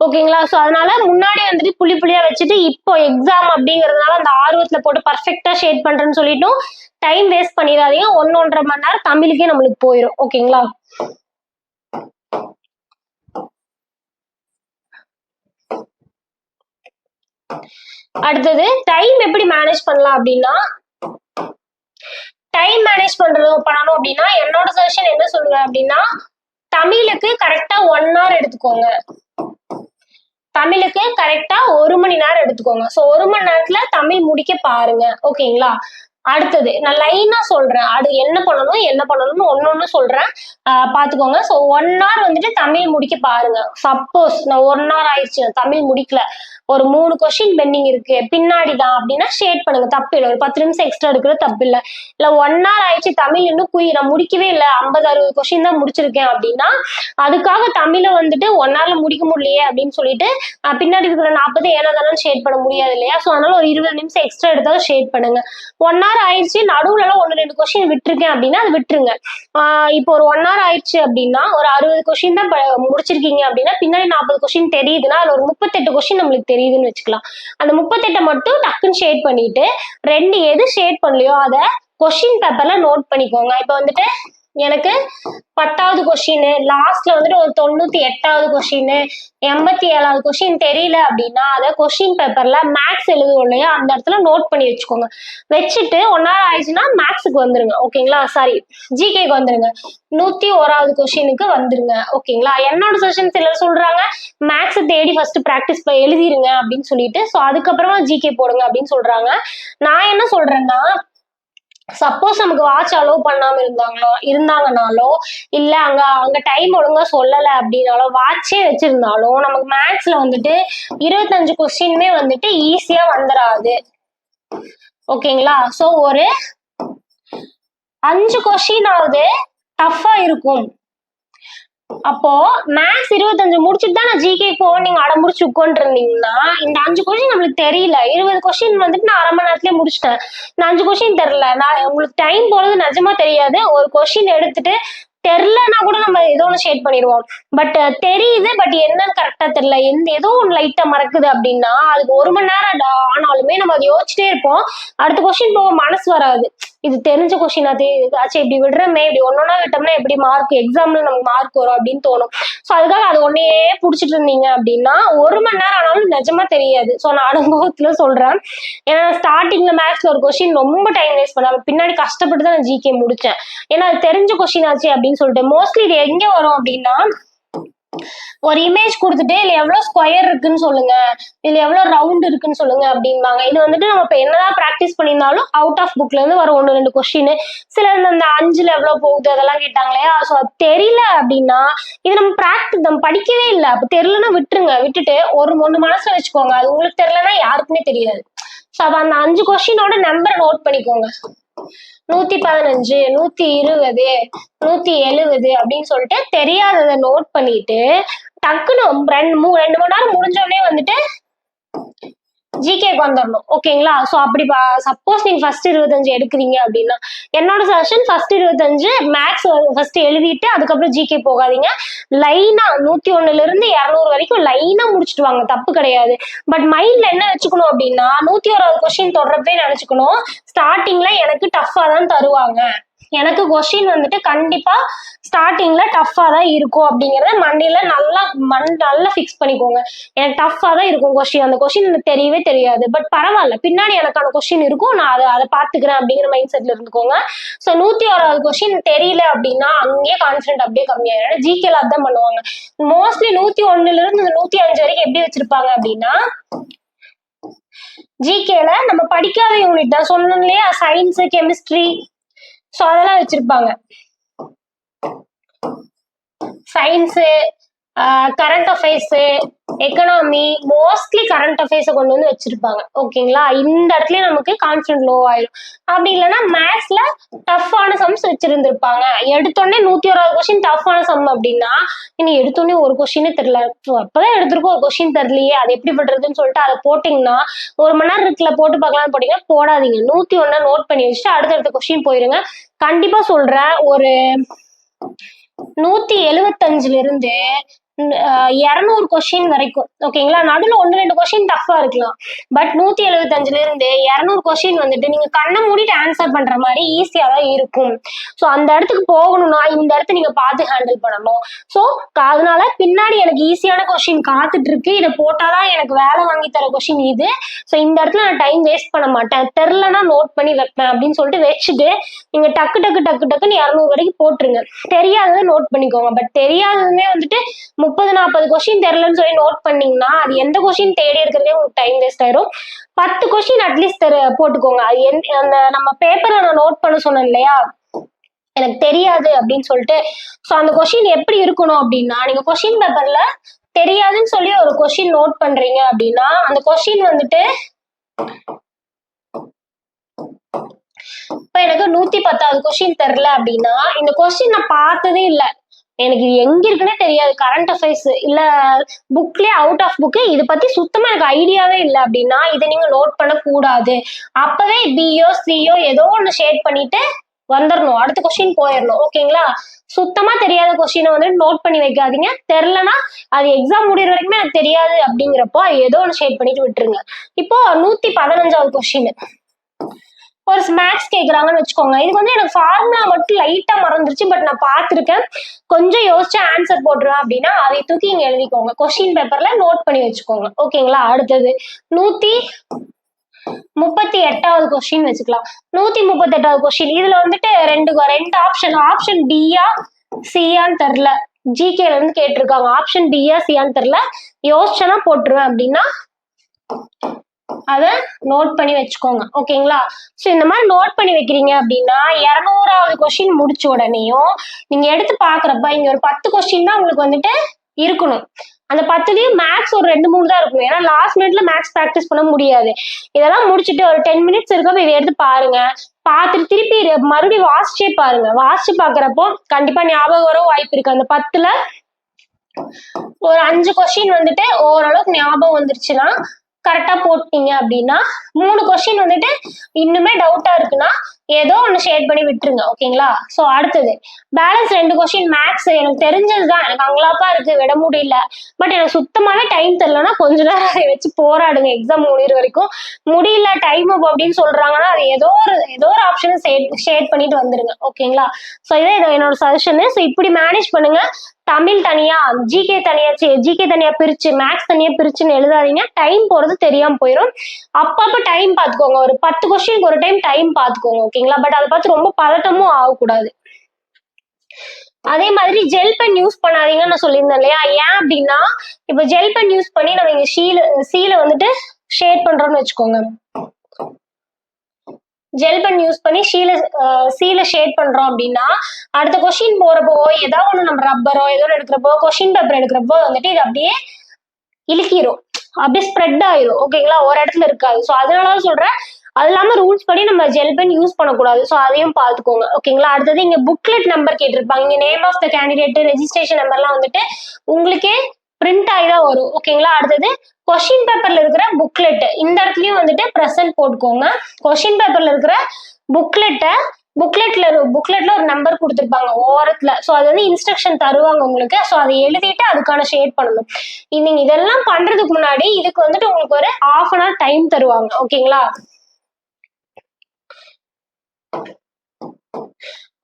ஓகேங்களா? ஸோ அதனால முன்னாடி வந்துட்டு புள்ளி புள்ளியா வச்சுட்டு இப்போ எக்ஸாம் அப்படிங்கறதுனால அந்த ஆர்வத்துல போட்டு பர்ஃபெக்டா ஷேட் பண்றேன்னு சொல்லிட்டும் டைம் வேஸ்ட் பண்ணிடாதீங்க. ஒன்னு ஒன்றரை மணி நேரம் தமிழுக்கே நம்மளுக்கு போயிடும் ஓகேங்களா? அடுத்தது டைம் எப்படி மேனேஜ் பண்ணலாம் அப்படின்னா டைம் மேனேஜ் பண்றது பண்ணணும் அப்படின்னா என்னோட சஜஷன் என்ன சொல்லுவேன் அப்படின்னா தமிழுக்கு கரெக்டா ஒன் ஹவர் எடுத்துக்கோங்க. தமிழுக்கு கரெக்டா ஒரு மணி நேரம் எடுத்துக்கோங்க. ஸோ ஒரு மணி நேரத்துல தமிழ் முடிக்க பாருங்க. ஓகேங்களா அடுத்தது நான் லைனா சொல்றேன். அது என்ன பண்ணணும் என்ன பண்ணணும்னு ஒன்னொன்னு சொல்றேன். ஆஹ் பாத்துக்கோங்க. ஸோ ஒன் ஹவர் வந்துட்டு தமிழ் முடிக்க பாருங்க. சப்போஸ் நான் ஒன் ஹவர் ஆயிடுச்சு தமிழ் முடிக்கல. ஒரு மூணு கொஸ்டின் பெண்டிங் இருக்கு. பின்னாடி தான் அப்படின்னா ஷேட் பண்ணுங்க. தப்பு இல்லை. ஒரு பத்து நிமிஷம் எக்ஸ்ட்ரா எடுக்கிறது தப்பு இல்லை. இல்ல ஒன் ஹவர் ஆயிடுச்சு. தமிழ் இன்னும் குயி நான் முடிக்கவே இல்லை. ஐம்பது அறுபது கொஸ்டின் தான் முடிச்சிருக்கேன் அப்படின்னா அதுக்காக தமிழை வந்துட்டு ஒன் ஹவர்ல முடிக்க முடியலையே அப்படின்னு சொல்லிட்டு பின்னாடி இருக்கிற நாற்பது ஏனா தானே ஷேட் பண்ண முடியாது இல்லையா? ஸோ அதனால ஒரு இருபது நிமிஷம் எக்ஸ்ட்ரா எடுத்தாலும் ஷேட் பண்ணுங்க. ஒன் ஹவர் ஆயிடுச்சு. நடுவுல எல்லாம் ஒன்று ரெண்டு கொஸ்டின் விட்டுருக்கேன் அப்படின்னா அது விட்டுருங்க. இப்போ ஒரு ஒன் ஹவர் ஆயிடுச்சு அப்படின்னா ஒரு அறுபது கொஸ்டின் தான் முடிச்சிருக்கீங்க அப்படின்னா பின்னாடி நாற்பது கொஸ்டின் தெரியுதுன்னா அதுல ஒரு முப்பத்தெட்டு கொஸ்டின் நம்மளுக்கு தெரியும். தெரியுதுன்னு வச்சுக்கலாம். அந்த முப்பத்தெட்டை மட்டும் டக்குன்னு ஷேட் பண்ணிட்டு ரெண்டு எது ஷேட் பண்ணலையோ அதை கொஸ்டின் பேப்பர்ல நோட் பண்ணிக்கோங்க. இப்போ வந்துட்டு எனக்கு பத்தாவது கொஷின் லாஸ்ட்ல வந்துட்டு ஒரு தொண்ணூத்தி எட்டாவது கொஷின் எண்பத்தி ஏழாவது கொஷின் தெரியல அப்படின்னா அதை கொஸ்டின் பேப்பர்ல மேக்ஸ் எழுதுவோம் இல்லையா? அந்த இடத்துல நோட் பண்ணி வச்சுக்கோங்க. வச்சுட்டு ஒன்னாவது ஆயிடுச்சுன்னா மேக்ஸுக்கு வந்துருங்க. ஓகேங்களா சாரி ஜிகேக்கு வந்துருங்க. நூத்தி ஓராவது கொஷினுக்கு வந்துருங்க. ஓகேங்களா என்னோட செஷன் சிலர் சொல்றாங்க மேக்ஸ் தேடி ஃபர்ஸ்ட் ப்ராக்டிஸ் எழுதிருங்க அப்படின்னு சொல்லிட்டு. ஸோ அதுக்கப்புறமா ஜிகே போடுங்க அப்படின்னு சொல்றாங்க. நான் என்ன சொல்றேன்னா சப்போஸ் நமக்கு வாட்ச் அலோவ் பண்ணாம இருந்தாங்களோ இருந்தாங்கனாலோ இல்ல அங்க அங்க டைம் ஒழுங்கா சொல்லல அப்படின்னாலோ வாட்சே வச்சிருந்தாலும் நமக்கு மேக்ஸ்ல வந்துட்டு இருபத்தஞ்சு கொஸ்டினுமே வந்துட்டு ஈஸியா வந்துடாது ஓகேங்களா சோ ஒரு அஞ்சு கொஸ்டினாவது டஃபா இருக்கும். அப்போ மேக்ஸ் இருபத்தஞ்சு முடிச்சுட்டு தான் நான் ஜிகே போவேன் நீங்க அடம் முடிச்சு இருந்தீங்கன்னா இந்த அஞ்சு கொஸ்டின் நம்மளுக்கு தெரியல. இருபது கொஸ்டின் வந்துட்டு நான் அரை மணி நேரத்துலயே முடிச்சிட்டேன். இந்த அஞ்சு கொஸ்டின் தெரியல. நான் உங்களுக்கு டைம் போறது நிஜமா தெரியாது. ஒரு கொஸ்டின் எடுத்துட்டு தெரிலனா கூட நம்ம ஏதோ ஒன்று ஷேட் பண்ணிடுவோம். பட் தெரியுது பட் என்னன்னு கரெக்டா தெரியல. எந்த ஏதோ ஒன்று லைட்டா மறக்குது அப்படின்னா அதுக்கு ஒரு மணி நேரம் டா- ஆனாலுமே நம்ம அதை யோசிச்சுட்டே இருப்போம். அடுத்த கொஸ்டின் போக மனசு வராது. இது தெரிஞ்ச கொஸ்டின் அது ஆச்சு இப்படி விடுறமே இப்படி ஒன்னொன்னா விட்டோம்னா எப்படி மார்க் எக்ஸாம்ல நமக்கு மார்க் வரும் அப்படின்னு தோணும். ஸோ அதுக்காக அது ஒன்னையே பிடிச்சிட்டு இருந்தீங்க அப்படின்னா ஒரு மணி நேரம் ஆனாலும் நிஜமா தெரியாது. ஸோ நான் அனுபவத்துல சொல்றேன். ஏன்னா ஸ்டார்டிங்ல மேக்ஸ்ல ஒரு கொஸ்டின் ரொம்ப டைம் வேஸ்ட் பண்ணேன் பின்னாடி கஷ்டப்பட்டு தான் நான் ஜிகே முடிச்சேன். ஏன்னா அது தெரிஞ்ச கொஸ்டின் ஆச்சு அப்படின்னு சொல்லிட்டு மோஸ்ட்லி இது எங்க வரும் அப்படின்னா ஒரு இமேஜ் கொடுத்துட்டு இதுல எவ்வளவு ஸ்கொயர் இருக்குன்னு சொல்லுங்க. இதுல எவ்வளவு ரவுண்ட் இருக்குன்னு சொல்லுங்க அப்படிம்பாங்க. இது வந்துட்டு நம்ம இப்ப என்னதான் ப்ராக்டிஸ் பண்ணியிருந்தாலும் அவுட் ஆஃப் புக்ல இருந்து வர ஒன்று ரெண்டு கொஸ்டின் சில அந்த அஞ்சுல எவ்வளவு போகுது அதெல்லாம் கேட்டாங்களே ஸோ அது தெரியல அப்படின்னா இது நம்ம ப்ராக்டிஸ் நம்ம படிக்கவே இல்லை. அப்ப தெரியலன்னா விட்டுருங்க. விட்டுட்டு ஒரு மூணு மனசுல வச்சுக்கோங்க. அது உங்களுக்கு தெரியலன்னா யாருக்குமே தெரியாது. ஸோ அப்ப அந்த அஞ்சு கொஸ்டினோட நம்பரை நோட் பண்ணிக்கோங்க. நூத்தி பதினஞ்சு நூத்தி இருபது நூத்தி எழுபது அப்படின்னு சொல்லிட்டு தெரியாததை நோட் பண்ணிட்டு டக்குன்னு ரெண்டு மூ ரெண்டு மணி நேரம் முடிஞ்ச உடனே வந்துட்டு ஜிகேக்கு வந்துடணும் ஓகேங்களா ஸோ அப்படி சப்போஸ் நீங்க ஃபர்ஸ்ட் இருபத்தஞ்சு எடுக்கிறீங்க அப்படின்னா என்னோட சஜஷன் ஃபர்ஸ்ட் இருபத்தஞ்சு மேக்ஸ் ஃபர்ஸ்ட் எழுதிட்டு அதுக்கப்புறம் ஜிகே போகாதீங்க. லைனா நூத்தி ஒண்ணுல இருந்து இரநூறு வரைக்கும் லைனா முடிச்சுட்டு வாங்க தப்பு கிடையாது. பட் மைண்ட்ல என்ன வச்சுக்கணும் அப்படின்னா நூத்தி ஓராவது கொஸ்டின் தொடரப்பே நினைச்சுக்கணும். ஸ்டார்டிங்ல எனக்கு டஃபா தான் தருவாங்க. எனக்கு கொஸ்டின் வந்துட்டு கண்டிப்பா ஸ்டார்டிங்ல டஃபா தான் இருக்கும் அப்படிங்கறத மண்டையில நல்லா மண் நல்லா ஃபிக்ஸ் பண்ணிக்கோங்க. எனக்கு டஃபா தான் இருக்கும் கொஸ்டின் அந்த கொஸ்டின் எனக்கு தெரியவே தெரியாது. பட் பரவாயில்ல. பின்னாடி எனக்கான கொஸ்டின் இருக்கும். நான் அதை அதை பாத்துக்கிறேன் அப்படிங்கிற மைண்ட் செட்ல இருந்துக்கோங்க. ஸோ நூத்தி ஓராவது கொஸ்டின் தெரியல அப்படின்னா அங்கேயே கான்ஃபிடென்ட் அப்படியே கம்மியாயிடும் ஜிகேல அதான் பண்ணுவாங்க. மோஸ்ட்லி நூத்தி ஒண்ணுல இருந்து இந்த நூத்தி அஞ்சு வரைக்கும் எப்படி வச்சிருப்பாங்க அப்படின்னா ஜிகேல நம்ம படிக்காத யூனிட் தான். சொல்லணும் இல்லையா? சயின்ஸ் கெமிஸ்ட்ரி ஸோ அதெல்லாம் வச்சிருப்பாங்க. Science current affairs economy mostly current அஃபேர்ஸை கொண்டு வந்து வச்சிருப்பாங்க. ஓகேங்களா இந்த இடத்துல நமக்கு கான்ஃபிடன்ட் லோ ஆயிடும் அப்படி இல்லைன்னா மேக்ஸ்ல டஃப்பான சம்ஸ் வச்சிருந்திருப்பாங்க. எடுத்தோடனே நூத்தி ஓராவது கொஸ்டின் டஃப்பான சம் அப்படின்னா நீ எடுத்தோடனே ஒரு கொஸ்டினே தெரியல. அப்பதான் எடுத்திருக்கோம் ஒரு கொஸ்டின் தெரியலையே அது எப்படி பண்றதுன்னு சொல்லிட்டு அதை போட்டிங்கன்னா ஒரு மணி நேரம் இருக்குல்ல போட்டு பார்க்கலாம்னு போட்டீங்கன்னா போடாதீங்க. நூத்தி ஒண்ணா நோட் பண்ணி வச்சுட்டு அடுத்தடுத்த கொஸ்டின் போயிருங்க. கண்டிப்பா சொல்றேன். ஒரு நூத்தி எழுவத்தஞ்சுல இருந்து இரநூறு கொஸ்டின் வரைக்கும். ஓகேங்களா நடுவில் ஒன்று ரெண்டு கொஸ்டின் டஃபா இருக்கலாம். பட் நூத்தி எழுபத்தஞ்சுல இருந்து இரநூறு கொஸ்டின் வந்துட்டு நீங்க கண்ணை மூடிட்டு ஆன்சர் பண்ற மாதிரி ஈஸியா தான் இருக்கும். ஸோ அந்த இடத்துக்கு போகணும்னா இந்த இடத்த நீங்க பார்த்து ஹேண்டில் பண்ணணும். ஸோ அதனால பின்னாடி எனக்கு ஈஸியான கொஸ்டின் காத்துட்டு இருக்கு. இதை போட்டாதான் எனக்கு வேலை வாங்கி தர கொஸ்டின் இது. ஸோ இந்த இடத்துல நான் டைம் வேஸ்ட் பண்ண மாட்டேன். தெரிலனா நோட் பண்ணி வைப்பேன் அப்படின்னு சொல்லிட்டு வச்சுட்டு நீங்க டக்கு டக்கு டக்கு டக்குன்னு இரநூறு வரைக்கும் போட்டுருங்க. தெரியாததை நோட் பண்ணிக்கோங்க. பட் தெரியாததுமே வந்துட்டு முப்பது நாற்பது கொஸ்டின் தெரிலன்னு சொல்லி நோட் பண்ணீங்கன்னா அது எந்த கொஸ்டின் தேடி எடுக்கிறதே உங்களுக்கு டைம் வேஸ்ட் ஆயிரும். பத்து கொஸ்டின் அட்லீஸ்ட் தெரு போட்டுக்கோங்க. அது என் அந்த நம்ம பேப்பரை நான் நோட் பண்ண சொன்னேன் இல்லையா? எனக்கு தெரியாது அப்படின்னு சொல்லிட்டு. ஸோ அந்த கொஸ்டின் எப்படி இருக்கணும் அப்படின்னா நீங்க கொஸ்டின் பேப்பர்ல தெரியாதுன்னு சொல்லி ஒரு கொஸ்டின் நோட் பண்றீங்க அப்படின்னா அந்த கொஸ்டின் வந்துட்டு இப்ப எனக்கு நூத்தி பத்தாவது கொஸ்டின் தெரில அப்படின்னா இந்த கொஸ்டின் நான் பார்த்ததே இல்லை. எனக்கு இது எங்க இருக்குன்னே தெரியாது. கரண்ட் அஃபேர்ஸ் இல்ல புக்லயே அவுட் ஆஃப் புக்கு இதை பத்தி சுத்தமா எனக்கு ஐடியாவே இல்லை அப்படின்னா இதை நீங்க நோட் பண்ண கூடாது அப்பவே பியோ சியோ ஏதோ ஒன்று ஷேட் பண்ணிட்டு வந்துடணும் அடுத்த கொஸ்டின் போயிடணும் ஓகேங்களா சுத்தமா தெரியாத கொஸ்டினை வந்து நோட் பண்ணி வைக்காதீங்க. தெரிலனா அது எக்ஸாம் முடிகிற வரைக்குமே எனக்கு தெரியாது அப்படிங்கிறப்போ ஏதோ ஒன்று ஷேட் பண்ணிட்டு விட்டுருங்க. இப்போ நூத்தி பதினஞ்சாவது கொஸ்டின் ஒரு மேக்ஸ் கேட்குறாங்கன்னு வச்சுக்கோங்க. இதுக்கு வந்து எனக்கு ஃபார்முலா மட்டும் லைட்டா மறந்துருச்சு பட் நான் பார்த்துருக்கேன். கொஞ்சம் யோசிச்சு ஆன்சர் போட்டுருவேன் அப்படின்னா அதை தூக்கி இங்க எழுதிக்கோங்க. கொஸ்டின் பேப்பர்ல நோட் பண்ணி வச்சுக்கோங்க. ஓகேங்களா அடுத்தது. நூத்தி முப்பத்தி எட்டாவது கொஸ்டின் வச்சுக்கலாம். நூத்தி முப்பத்தி எட்டாவது கொஸ்டின் இதுல வந்துட்டு ரெண்டு ரெண்டு ஆப்ஷன் ஆப்ஷன் பியா சியான்னு தெரில ஜிகேல இருந்து கேட்டிருக்காங்க. ஆப்ஷன் பியா சியான்னு தெரில யோசிச்சனா போட்டுருவேன் அப்படின்னா அதை நோட் பண்ணி வச்சுக்கோங்க. ஓகேங்களா? ஸோ இந்த மாதிரி நோட் பண்ணி வைக்கிறீங்க அப்படின்னா இரநூறாவது கொஸ்டின் முடிச்ச உடனேயும் நீங்க எடுத்து பாக்குறப்ப இங்க ஒரு பத்து கொஸ்டின் தான் உங்களுக்கு வந்துட்டு இருக்கணும். அந்த பத்துலயும் மேக்ஸ் ஒரு ரெண்டு மூணு தான் இருக்கணும். ஏன்னா லாஸ்ட் மினிட்ல மேக்ஸ் ப்ராக்டிஸ் பண்ண முடியாது. இதெல்லாம் முடிச்சுட்டு ஒரு டென் மினிட்ஸ் இருக்கப்ப இதை எடுத்து பாருங்க. பார்த்துட்டு திருப்பி மறுபடியும் வாசிச்சே பாருங்க. வாசிச்சு பாக்குறப்போ கண்டிப்பா ஞாபகம் வர வாய்ப்பு இருக்கு. அந்த பத்துல ஒரு அஞ்சு கொஸ்டின் வந்துட்டு ஓரளவுக்கு ஞாபகம் வந்துருச்சுன்னா கரெக்டா போட்டீங்க அப்படின்னா மூணு கொஸ்டின் வந்துட்டு இன்னுமே டவுட்டா இருக்குன்னா ஏதோ ஒன்று ஷேட் பண்ணி விட்டுருங்க ஓகேங்களா ஸோ அடுத்தது. பேலன்ஸ் ரெண்டு கொஸ்டின் மேக்ஸ் எனக்கு தெரிஞ்சது தான் எனக்கு அங்கலாப்பா இருக்கு விட முடியல. பட் எனக்கு சுத்தமாவே டைம் தெரிலனா கொஞ்ச நேரம் அதை வச்சு போராடுங்க எக்ஸாம் முடிகிற வரைக்கும். முடியல டைம் அப் அப்படின்னு சொல்றாங்கன்னா அது ஏதோ ஒரு ஏதோ ஒரு ஆப்ஷனை ஷேட் பண்ணிட்டு வந்துருங்க ஓகேங்களா ஸோ இதே என்னோட சஜஷனு ஸோ இப்படி மேனேஜ் பண்ணுங்க. தமிழ் தனியா ஜிகே தனியா ஜிகே தனியா பிரிச்சு மேக்ஸ் தனியா பிரிச்சுன்னு எழுதாதீங்க. டைம் போறது தெரியாம போயிடும் அப்பப்ப டைம் பார்த்துக்கோங்க ஒரு பத்து கொஸ்டினுக்கு ஒரு டைம் டைம் பார்த்துக்கோங்க ஓகேங்களா பட் அதை பார்த்து ரொம்ப பதட்டமும் ஆகக்கூடாது. அதே மாதிரி ஜெல் பென் யூஸ் பண்ணாதீங்கன்னு நான் சொல்லியிருந்தேன் இல்லையா? ஏன் அப்படின்னா இப்போ ஜெல் பென் யூஸ் பண்ணி நம்ம இங்க சீல சீல வந்துட்டு ஷேட் பண்றோம்னு வச்சுக்கோங்க. ஜெல் பென் யூஸ் பண்ணி சீல சீல ஷேட் பண்றோம் அப்படின்னா அடுத்த கொஷின் போறப்போ ஏதாவது ஒன்று நம்ம ரப்பரோ ஏதோ ஒன்று எடுக்கிறப்போ கொஷின் பேப்பர் எடுக்கிறப்போ வந்துட்டு இது அப்படியே இழுக்கிரும். அப்படியே ஸ்ப்ரெட் ஆயிரும். ஓகேங்களா ஒரு இடத்துல இருக்காது. ஸோ அதனால தான் சொல்றேன் அது இல்லாம ரூல்ஸ் படி நம்ம ஜெல் பென் யூஸ் பண்ணக்கூடாது. ஸோ அதையும் பார்த்துக்கோங்க ஓகேங்களா அடுத்தது இங்க புக்லெட் நம்பர் கேட்டிருப்பாங்க. இங்க name of the candidate registration நம்பர்லாம் வந்துட்டு உங்களுக்கே பிரிண்ட் ஆகி தான் வரும். ஓகேங்களா அடுத்தது கொஸ்டின் பேப்பர்ல இருக்கிற புக்லெட் இந்த இடத்துலயும் வந்துட்டு ப்ரெசன்ட் போட்டுக்கோங்க. கொஷின் பேப்பர்ல இருக்கிற புக்லெட்டை புக்லெட்ல புக்லெட்ல ஒரு நம்பர் கொடுத்துருப்பாங்க ஓரத்துல. ஸோ அது வந்து இன்ஸ்ட்ரக்ஷன் தருவாங்க உங்களுக்கு. ஸோ அதை எழுதிட்டு அதுக்கான ஷேட் பண்ணணும். நீங்க இதெல்லாம் பண்றதுக்கு முன்னாடி இதுக்கு வந்துட்டு உங்களுக்கு ஒரு ஹாஃப் அன் ஹவர் டைம் தருவாங்க. ஓகேங்களா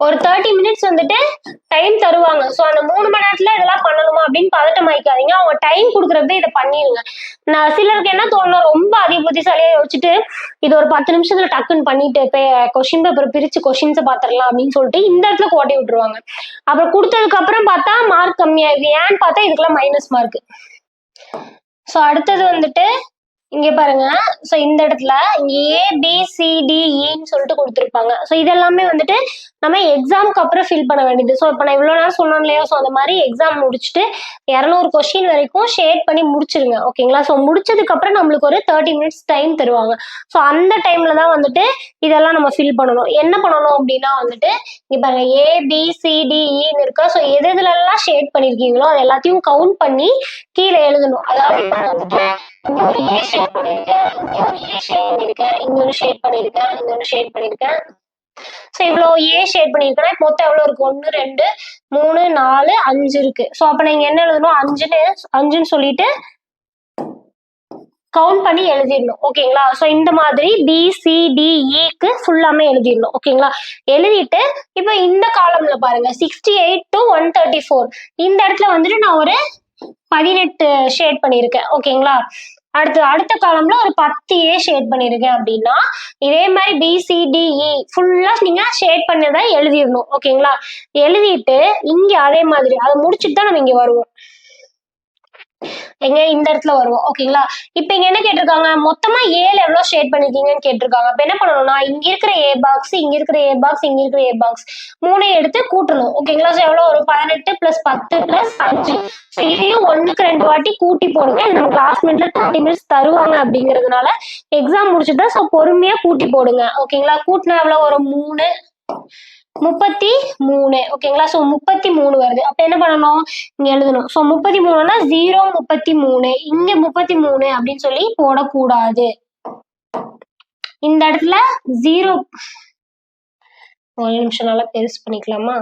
ஒரு தேர்ட்டி மினிட்ஸ் வந்துட்டு டைம் தருவாங்க. ஸோ அந்த மூணு மணி நேரத்துல இதெல்லாம் பண்ணணுமா அப்படின்னு பதட்டம் ஆயிக்காதீங்க. அவங்க டைம் கொடுக்குறப்ப இதை பண்ணிடுங்க நான் சிலருக்கு என்ன தோணும் ரொம்ப அதிக புத்திசாலியா யோசிச்சுட்டு இது ஒரு பத்து நிமிஷத்துல டக்குன்னு பண்ணிட்டு இப்போ கொஷின் பேப்பர் பிரிச்சு கொஷின்ஸை பார்த்துடலாம் அப்படின்னு சொல்லிட்டு இந்த இடத்துல கோட்டை விட்டுருவாங்க. அப்புறம் கொடுத்ததுக்கு அப்புறம் பார்த்தா மார்க் கம்மியாகுது ஏன்னு பார்த்தா இதுக்கெல்லாம் மைனஸ் மார்க் ஸோ அடுத்தது வந்துட்டு இங்க பாருங்க. சோ இந்த இடத்துல ஏ பி சி சொல்லிட்டு கொடுத்துருப்பாங்க. சோ இதெல்லாமே வந்துட்டு நம்ம எக்ஸாம்க்கு அப்புறம் ஃபில் பண்ண வேண்டியது. ஸோ இப்போ நான் இவ்வளோ நேரம் சொன்னோம் இல்லையா? ஸோ அந்த மாதிரி எக்ஸாம் முடிச்சுட்டு இரநூறு கொஸ்டின் வரைக்கும் ஷேட் பண்ணி முடிச்சிருங்க. ஓகேங்களா ஸோ முடிச்சதுக்கு அப்புறம் நம்மளுக்கு ஒரு தேர்ட்டி மினிட்ஸ் டைம் தருவாங்க. ஸோ அந்த டைம்ல தான் வந்துட்டு இதெல்லாம் நம்ம ஃபில் பண்ணணும். என்ன பண்ணணும் அப்படின்னா வந்துட்டு இங்க பாருங்க. ஏ பி சி இருக்கா? ஸோ எது எதுலெல்லாம் ஷேட் பண்ணிருக்கீங்களோ அது எல்லாத்தையும் கவுண்ட் பண்ணி கீழே எழுதணும். அதாவது இன்னொரு ஒரு ஏ ஷேட் பண்ணிருக்கேன் இங்க ஒரு ஏ ஷேட் பண்ணிருக்கேன் இன்னொரு ஷேட் பண்ணிருக்கேன் இன்னொரு ஒரு ஷேட் பண்ணிருக்கேன் ஸோ இவ்வளோ ஏ ஷேட் பண்ணிருக்கேன் மொத்தம் எவ்வளோ இருக்கு ஒன்று ரெண்டு மூணு நாலு அஞ்சு இருக்கு ஸோ அப்போ நீங்க என்ன எழுதணும் அஞ்சுன்னு அஞ்சுன்னு சொல்லிட்டு கவுண்ட் பண்ணி எழுதிடணும் ஓகேங்களா ஸோ இந்த மாதிரி பிசிடிஏக்கு ஃபுல்லாமே எழுதிடணும் ஓகேங்களா எழுதிட்டு இப்போ இந்த காலம்ல பாருங்க sixty eight to one thirty four இந்த இடத்துல வந்துட்டு நான் ஒரு பதினெட்டு ஷேட் பண்ணியிருக்கேன் ஓகேங்களா அடுத்து அடுத்த காலம்ல ஒரு பத்து ஏ ஷேட் பண்ணியிருக்கேன் அப்படின்னா இதே மாதிரி பிசிடிஇ ஃபுல்லா e, நீங்க ஷேட் பண்ணதை எழுதிடணும் ஓகேங்களா எழுதிட்டு இங்க அதே மாதிரி அதை முடிச்சுட்டு தான் நம்ம இங்க வருவோம். எங்க இந்த இடத்துல வருவோம் ஓகேங்களா இப்போ இங்க என்ன கேட்டிருக்காங்க? மொத்தமா ஏழு எவ்வளவு ஷேட் பண்ணிருக்கீங்கன்னு கேட்டிருக்காங்க. இப்போ என்ன பண்ணணும்னா இங்க இருக்கிற ஏ பாக்ஸ் இங்க இருக்கிற ஏ பாக்ஸ் இங்க இருக்கிற ஏ பாக்ஸ் மூணையும் எடுத்து கூட்டணும் ஓகேங்களா ஸோ எவ்வளவு ஒரு பதினெட்டு பிளஸ் பத்து பிளஸ் அஞ்சு. இதையும் ஒண்ணுக்கு ரெண்டு வாட்டி கூட்டி போடுங்க. நம்ம கிளாஸ்மேட்ல தேர்ட்டி மினிட்ஸ் தருவாங்க அப்படிங்கிறதுனால எக்ஸாம் முடிச்சுட்டா ஸோ பொறுமையா கூட்டி போடுங்க ஓகேங்களா கூட்டினா எவ்வளவு ஒரு மூணு. முப்பத்தி மூணு. ஓகேங்களா ஸோ முப்பத்தி மூணு வருது. அப்ப என்ன பண்ணணும்? இங்க எழுதணும். ஸோ முப்பத்தி மூணுனா ஜீரோ முப்பத்தி மூணு. இங்க முப்பத்தி மூணு அப்படின்னு சொல்லி போடக்கூடாது. இந்த இடத்துல ஜீரோ ஒரு நிமிஷம் நல்லா பெருசு பண்ணிக்கலாமா?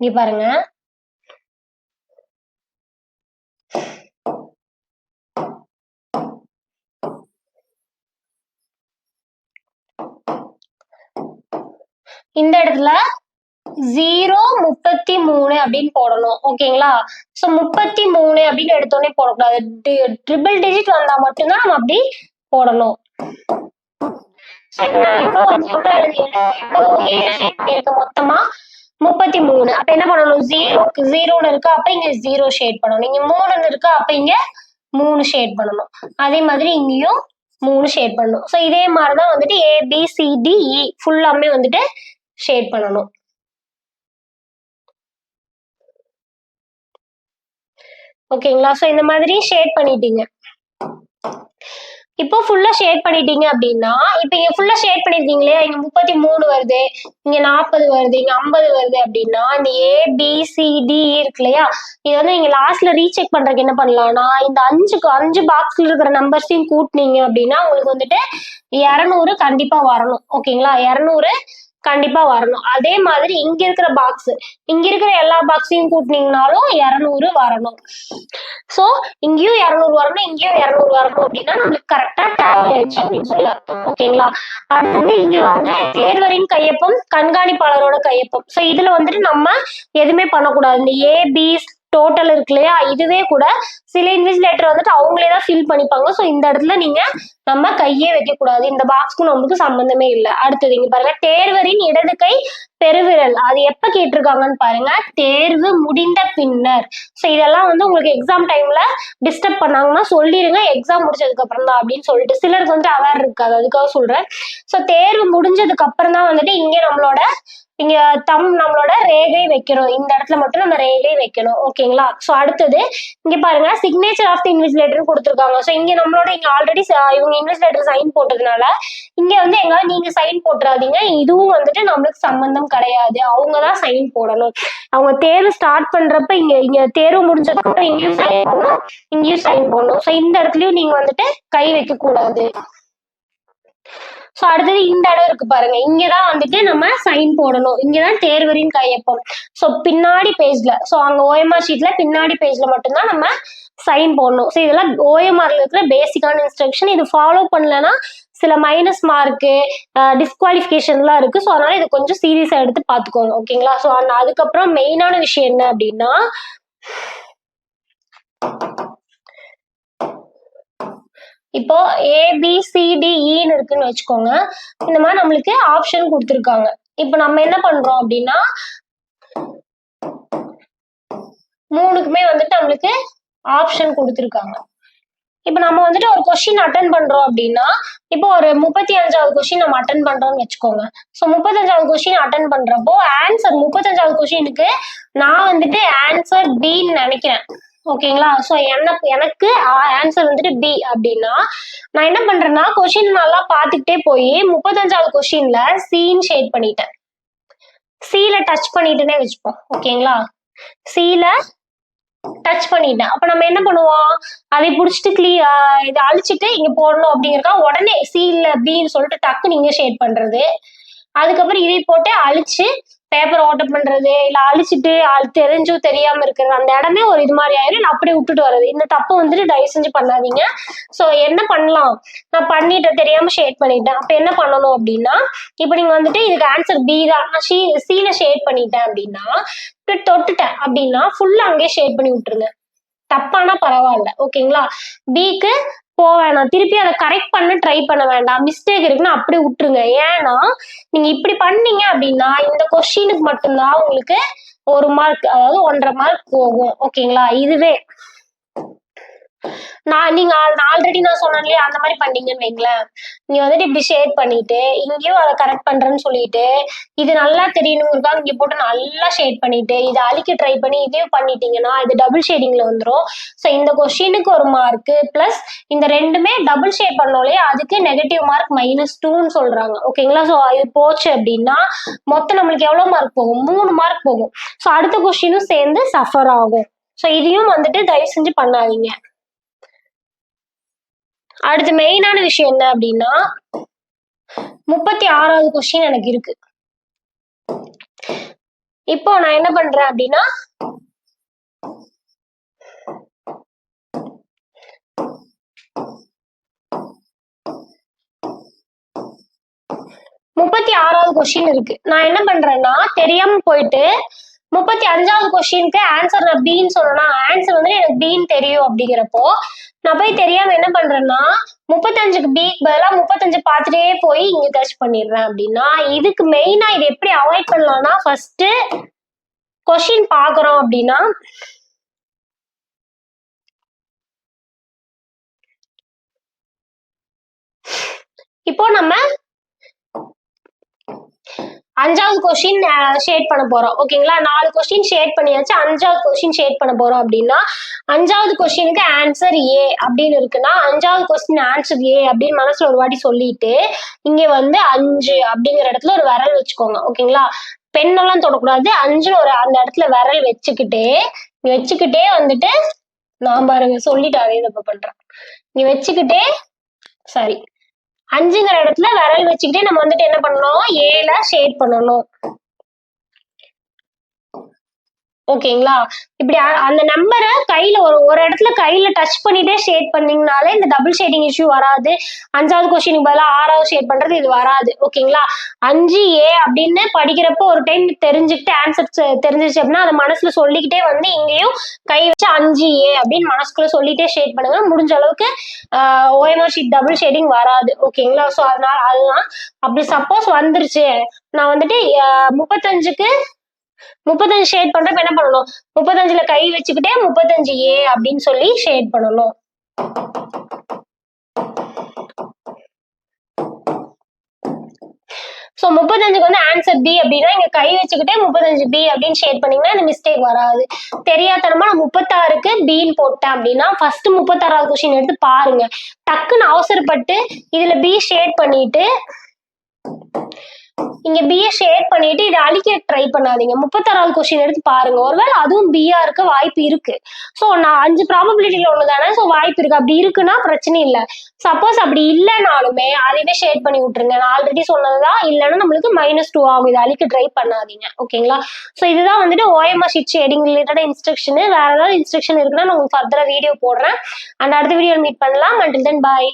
இங்க பாருங்க. இந்த இடத்துல ஜீரோ முப்பத்தி மூணு அப்படின்னு போடணும் ஓகேங்களா ஸோ முப்பத்தி மூணு அப்படின்னு எடுத்தோடனே போடக்கூடாது. ட்ரிபிள் டிஜிட் வந்தா மட்டும்தான் நம்ம அப்படி போடணும். இருக்கு மொத்தமா முப்பத்தி மூணு. அப்ப என்ன பண்ணணும்? ஜீரோ ஜீரோன்னு இருக்கு? அப்ப இங்க ஜீரோ ஷேட் பண்ணணும். இங்க மூணுன்னு இருக்கு? அப்ப இங்க மூணு ஷேட் பண்ணணும். அதே மாதிரி இங்கேயும் மூணு ஷேட் பண்ணணும். ஸோ இதே மாதிரி தான் வந்துட்டு ஏபிசிடிஇ சி ஃபுல்லாமே வந்துட்டு ஷேட் பண்ணணும். ஓகேங்களா ஸோ இந்த மாதிரி ஷேட் பண்ணிட்டீங்க. இப்போ ஃபுல்லா ஷேட் பண்ணிட்டீங்க அப்படின்னா இப்போ இங்க ஃபுல்லா ஷேட் பண்ணிருக்கீங்களே இங்க முப்பத்தி மூணு வருது இங்க நாற்பது வருது இங்க ஐம்பது வருது அப்படின்னா இந்த ஏபிசிடி இருக்கு இல்லையா? இது வந்து நீங்க லாஸ்ட்ல ரீசெக் பண்றதுக்கு என்ன பண்ணலாம்னா இந்த அஞ்சு அஞ்சு பாக்ஸ்ல இருக்கிற நம்பர்ஸையும் கூட்டினீங்க அப்படின்னா உங்களுக்கு வந்துட்டு இரநூறு கண்டிப்பா வரணும். ஓகேங்களா இரநூறு கண்டிப்பா வரணும். அதே மாதிரி இங்க இருக்கிற பாக்ஸ் இங்க இருக்கிற எல்லா பாக்ஸையும் கூட்டினீங்கனாலும் இரநூறு வரணும். சோ இங்கேயும் இரநூறு வரணும் இங்கேயும் இரநூறு வரணும் அப்படின்னா நம்மளுக்கு கரெக்டா டேலி ஆயிடுச்சு அப்படின்னு சொல்லி அர்த்தம். ஓகேங்களா? அடுத்து வந்து இங்க வந்து தேர்வரின் கையொப்பம் கண்காணிப்பாளரோட கையொப்பம். சோ இதுல வந்துட்டு நம்ம எதுவுமே பண்ணக்கூடாது. இந்த ஏபிஸ் டோட்டல் இருக்கு இல்லையா? இதுவே கூட சில இன்விஜிலேட்டர் வந்துட்டு அவங்களே தான் ஃபில் பண்ணிப்பாங்க. ஸோ இந்த இடத்துல நீங்க நம்ம கையே வைக்கக்கூடாது. இந்த பாக்ஸ்க்கும் நம்மளுக்கு சம்பந்தமே இல்லை. அடுத்தது இங்க பாருங்க தேர்வரின் இடது கை பெருவிரல். அது எப்ப கேட்டிருக்காங்கன்னு பாருங்க தேர்வு முடிந்த பின்னர். ஸோ இதெல்லாம் வந்து உங்களுக்கு எக்ஸாம் டைம்ல டிஸ்டர்ப் பண்ணாங்கன்னா சொல்லிடுங்க எக்ஸாம் முடிச்சதுக்கு அப்புறம் தான் அப்படின்னு சொல்லிட்டு சிலருக்கு வந்துட்டு அவேர் இருக்காது. அதுக்காக சொல்றேன். ஸோ தேர்வு முடிஞ்சதுக்கு அப்புறம் தான் வந்துட்டு இங்க நம்மளோட இங்க தம் நம்மளோட ரேகை வைக்கணும் இந்த இடத்துல மட்டும் நம்ம ரேகை வைக்கணும். ஓகேங்களா ஸோ அடுத்தது இங்க பாருங்க சிக்னேச்சர் ஆஃப் தி இன்விஜிலேட்டர் கொடுத்துருக்காங்க. ஸோ இங்க நம்மளோட இங்க ஆல்ரெடி இவங்க இன்விஜிலேட்டர் சைன் போட்டதுனால இங்க வந்து எங்காவது நீங்க சைன் போட்டுறாதீங்க. இதுவும் வந்துட்டு நம்மளுக்கு சம்பந்தம் கிடையாது. அவங்க தான் சைன் போடணும். அவங்க தேர்வு ஸ்டார்ட் பண்றப்ப இங்க இங்க தேர்வு முடிஞ்சதுக்கப்புறம் இங்கேயும் சைன் போடணும். இங்கேயும் சைன் போடணும். ஸோ இந்த இடத்துலயும் நீங்க வந்துட்டு கை வைக்க கூடாது ஸோ அடுத்தது இந்த இடம் இருக்கு பாருங்க. இங்கதான் வந்துட்டு நம்ம சைன் போடணும். இங்கதான் தேர்வரின் கையொப்பம். ஸோ பின்னாடி பேஜ்ல ஸோ அங்க ஓஎம்ஆர் ஷீட்ல பின்னாடி பேஜ்ல மட்டும்தான் நம்ம சைன் போடணும். ஸோ இதெல்லாம் ஓஎம்ஆர்ல இருக்கிற பேசிக்கான இன்ஸ்ட்ரக்ஷன் இது ஃபாலோ பண்ணலன்னா சில மைனஸ் மார்க்கு டிஸ்குவாலிஃபிகேஷன்லாம் இருக்கு. ஸோ அதனால இது கொஞ்சம் சீரியஸாக எடுத்து பார்த்துக்கோங்க. ஓகேங்களா ஸோ அதுக்கப்புறம் மெயினான விஷயம் என்ன அப்படின்னா இப்போ ஏபிசிடிஇன்னு e இருக்குன்னு வச்சுக்கோங்க. இந்த மாதிரி நம்மளுக்கு ஆப்ஷன் கொடுத்துருக்காங்க. இப்போ நம்ம என்ன பண்றோம் அப்படின்னா மூணுக்குமே வந்துட்டு நம்மளுக்கு ஆப்ஷன் கொடுத்துருக்காங்க. இப்போ நம்ம வந்துட்டு ஒரு கொஸ்டின் அட்டன் பண்றோம் அப்படின்னா இப்போ ஒரு முப்பத்தி அஞ்சாவது கொஸ்டின் நம்ம அட்டன் பண்றோம்னு வச்சுக்கோங்க. ஸோ முப்பத்தஞ்சாவது கொஸ்டின் அட்டன் பண்றப்போ ஆன்சர் முப்பத்தஞ்சாவது கொஸ்டினுக்கு நான் வந்துட்டு ஆன்சர் பின்னு நினைக்கிறேன். ஓகேங்களா ஸோ எனக்கு எனக்கு ஆன்சர் வந்துட்டு பி அப்படின்னா நான் என்ன பண்றேன்னா கொஸ்டின் நல்லா பார்த்துக்கிட்டே போய் முப்பத்தஞ்சாவது கொஸ்டின்ல சீன் ஷேட் பண்ணிட்டேன். சீல டச் பண்ணிட்டுனே வச்சுப்போம். ஓகேங்களா சீல டச் பண்ணிட்டேன். அப்ப நம்ம என்ன பண்ணுவோம்? அதை புடிச்சிட்டு கிளீ இதை அழிச்சிட்டு இங்க போடணும் அப்படிங்கறக்கா உடனே சி இல்ல பின்னு சொல்லிட்டு டக்கு நீங்க ஷேட் பண்றது. அதுக்கப்புறம் இதை போட்டு அழிச்சு பேப்பர் ஓட்டப் பண்றது. இல்ல அழிச்சிட்டு தெரிஞ்சும் தெரியாம இருக்கிறது அந்த இடமே ஒரு இது மாதிரி ஆயிரும். நான் அப்படியே விட்டுட்டு வர்றது. இந்த தப்பு வந்துட்டு தயவு செஞ்சு பண்ணாதீங்க. சோ என்ன பண்ணலாம்? நான் பண்ணிட்டேன். தெரியாம ஷேட் பண்ணிட்டேன். அப்ப என்ன பண்ணணும் அப்படின்னா இப்ப நீங்க வந்துட்டு இதுக்கு ஆன்சர் பி தான். நான் சி ஷேட் பண்ணிட்டேன் அப்படின்னா தொட்டு தொட்டுட்டேன் அப்படின்னா ஃபுல்லா அங்கேயே ஷேட் பண்ணி விட்டுருங்க. தப்பானா பரவாயில்ல ஓகேங்களா பிக்கு போக வேணாம். திருப்பி அதை கரெக்ட் பண்ண ட்ரை பண்ண வேண்டாம். மிஸ்டேக் இருக்குன்னு அப்படியே விட்டுருங்க. ஏன்னா நீங்க இப்படி பண்ணீங்க அப்படின்னா இந்த கொஸ்டினுக்கு மட்டும்தான் உங்களுக்கு ஒரு மார்க் அதாவது ஒன்றரை மார்க் போகும் ஓகேங்களா இதுவே. நான் நீங்க ஆல்ரெடி நான் சொன்னேன் இல்லையா? அந்த மாதிரி பண்ணீங்கன்னு வைங்களேன். நீங்க வந்துட்டு இப்படி ஷேட் பண்ணிட்டு இங்கேயும் அதை கரெக்ட் பண்றேன்னு சொல்லிட்டு இது நல்லா தெரியணுங்கிறதுக்காக இங்க போட்டு நல்லா ஷேட் பண்ணிட்டு இதை அழிக்க ட்ரை பண்ணி இதையும் பண்ணிட்டீங்கன்னா இது டபுள் ஷேடிங்ல வந்துடும் ஸோ இந்த கொஸ்டினுக்கு ஒரு மார்க் பிளஸ் இந்த ரெண்டுமே டபுள் ஷேட் பண்ணோலே அதுக்கு நெகட்டிவ் மார்க் மைனஸ் டூன்னு சொல்றாங்க. ஓகேங்களா ஸோ இது போச்சு அப்படின்னா மொத்தம் நம்மளுக்கு எவ்வளவு மார்க் போகும்? மூணு மார்க் போகும். ஸோ அடுத்த கொஸ்டினும் சேர்ந்து சஃபர் ஆகும். ஸோ இதையும் வந்துட்டு தயவு செஞ்சு பண்ணாதீங்க. அடுத்து மெயினான விஷயம் என்ன அப்படின்னா முப்பத்தி ஆறாவது கொஸ்டின் எனக்கு இருக்கு. இப்போ நான் என்ன பண்றேன் அப்படின்னா முப்பத்தி ஆறாவது கொஸ்டின் இருக்கு. நான் என்ன பண்றேன்னா தெரியாம போயிட்டு முப்பத்தி அஞ்சாவது கொஸ்டினுக்கு ஆன்சர் நான் பின்னு சொல்லணும்னா ஆன்சர் வந்து எனக்கு பின்னு தெரியும் அப்படிங்கிறப்போ நான் போய் தெரியாம என்ன பண்றேன்னா முப்பத்தஞ்சுக்கு பிக்கு பதிலாக முப்பத்தஞ்சு பார்த்துட்டே போய் இங்க டச் பண்ணிடுறேன் அப்படின்னா இதுக்கு மெயினா இது எப்படி அவாய்ட் பண்ணலாம்னா ஃபர்ஸ்ட் கொஸ்டின் பாக்குறோம் அப்படின்னா இப்போ நம்ம அஞ்சாவது கொஸ்டின் ஷேட் பண்ண போறோம். ஓகேங்களா நாலு கொஸ்டின் ஷேட் பண்ணியாச்சு. அஞ்சாவது கொஸ்டின் ஷேட் பண்ண போறோம் அப்படின்னா அஞ்சாவது கொஸ்டினுக்கு ஆன்சர் ஏ அப்படின்னு இருக்குன்னா அஞ்சாவது கொஸ்டின் ஆன்சர் ஏ அப்படின்னு மனசுல ஒரு வாட்டி சொல்லிட்டு இங்க வந்து அஞ்சு அப்படிங்கிற இடத்துல ஒரு விரல் வச்சுக்கோங்க. ஓகேங்களா பெண்ணெல்லாம் தொடக்கூடாது. அஞ்சு ஒரு அந்த இடத்துல விரல் வச்சுக்கிட்டே வச்சுக்கிட்டே வந்துட்டு நான் பாருங்க சொல்லிட்டு அதே தப்பு பண்றேன். நீ வச்சுக்கிட்டே சரி. அஞ்சுங்கிற இடத்துல விரல் வச்சுக்கிட்டே நம்ம வந்துட்டு என்ன பண்ணணும்? ஏல ஷேட் பண்ணணும். ஓகேங்களா? இப்படி அந்த நம்பரை கையில ஒரு ஒரு இடத்துல கையில டச் பண்ணிட்டே ஷேட் பண்ணீங்கனாலே இந்த டபுள் ஷேடிங் இஷ்யூ வராது. அஞ்சாவது கொஸ்டினுக்கு பதிலாக ஆறாவது ஷேட் பண்றது இது வராது. ஓகேங்களா? அஞ்சு ஏ அப்படின்னு படிக்கிறப்போ ஒரு டைம் தெரிஞ்சுக்கிட்டு ஆன்சர் தெரிஞ்சிச்சு அப்படின்னா அதை மனசுல சொல்லிக்கிட்டே வந்து இங்கேயும் கை வச்சு அஞ்சு ஏ அப்படின்னு மனசுக்குள்ள சொல்லிட்டே ஷேட் பண்ணுங்க. முடிஞ்ச அளவுக்கு ஓஎம்ஆர் ஷீட் டபுள் ஷேடிங் வராது. ஓகேங்களா? ஸோ அதனால அதுதான். அப்படி சப்போஸ் வந்துருச்சு. நான் வந்துட்டு முப்பத்தஞ்சுக்கு முப்பத்தஞ்சு ஷேட் பண்றப்ப என்ன பண்ணணும்? முப்பத்தஞ்சுல கை வச்சுக்கிட்டே முப்பத்தஞ்சு ஏ அப்படின்னு சொல்லி ஷேட் பண்ணணும். ஸோ முப்பத்தஞ்சுக்கு வந்து ஆன்சர் பி அப்படின்னா இங்க கை வச்சுக்கிட்டே முப்பத்தஞ்சு பி அப்படின்னு ஷேட் பண்ணீங்கன்னா இந்த மிஸ்டேக் வராது. தெரியாதனமா நான் முப்பத்தாறுக்கு பின்னு போட்டேன் அப்படின்னா ஃபர்ஸ்ட் முப்பத்தாறாவது கொஸ்டின் எடுத்து பாருங்க. டக்குன்னு அவசரப்பட்டு இதுல பி ஷேட் பண்ணிட்டு இங்க பிஏ ஷேட் பண்ணிட்டு இதை அழிக்க ட்ரை பண்ணாதீங்க. முப்பத்தாறாவது கொஸ்டின் எடுத்து பாருங்க. ஒருவேளை அதுவும் பிஆ இருக்க வாய்ப்பு இருக்கு. ஸோ நான் அஞ்சு ப்ராபபிலிட்டியில ஒன்று தானே ஸோ வாய்ப்பு இருக்கு. அப்படி இருக்குன்னா பிரச்சனை இல்லை. சப்போஸ் அப்படி இல்லைனாலுமே அதையே ஷேட் பண்ணி விட்டுருங்க. நான் ஆல்ரெடி சொன்னதுதான். இல்லைன்னா நம்மளுக்கு மைனஸ் டூ ஆகும். இதை அழிக்க ட்ரை பண்ணாதீங்க. ஓகேங்களா ஸோ இதுதான் வந்துட்டு OMR sheet shading related instruction வேற ஏதாவது இன்ஸ்ட்ரக்ஷன் இருக்குன்னா நான் உங்களுக்கு ஃபர்தராக வீடியோ போடுறேன். அண்ட் அடுத்த வீடியோ மீட் பண்ணலாம். Until then bye